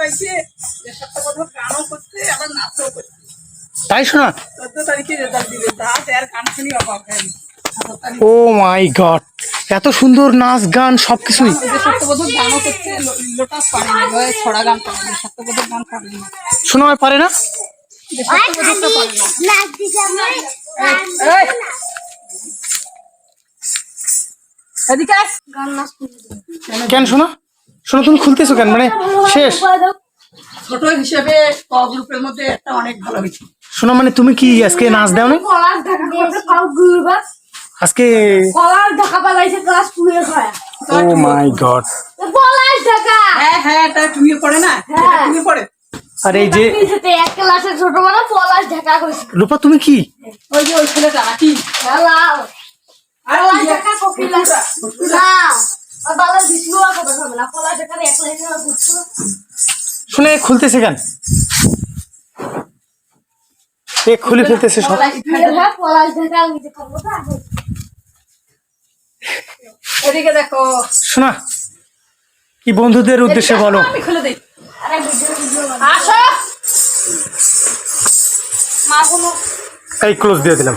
গাইছে সপ্তাহ কথা গানও করছে আবার নাচও করছে। তাই শোনা? চোদ্দ তারিখে রেজাল্ট দিবে যা আর গান শুনি অবাক হয়নি ও মাই গড এত সুন্দর নাচ গান সবকিছুই। পারে না শোনা পারে না। কেন শোনা? শোনা তুমি খুলতেছো কেন? মানে শেষ। ছোট হিসেবে ক গ্রুপের মধ্যে একটা অনেক ভালো হয়েছে শোনা মানে তুমি কি আজকে নাচ দাও না আজকে কলার ঢাকা পালাইছে ক্লাস টুয়ে খায় ও মাই গড। কলার ঢাকা হ্যাঁ হ্যাঁ এটা তুমিও পড়ে না? হ্যাঁ। তুমি পড়ে? আর এই যে এক ক্লাসে ছোট বড় পলাশ ঢাকা কইছে রূপা তুমি কি? ওই যে ওই ছেলেটা নাকি শুনে খুলতেছে কেন? এ খুলে ফেলতেছে সব? হ্যাঁ শোনা কি বন্ধুদের উদ্দেশ্যে বলো? আমি খুলে দিই। আরে ভিডিও ভিডিও আসো। মা কোনো এই ক্লোজ দিয়ে দিলাম।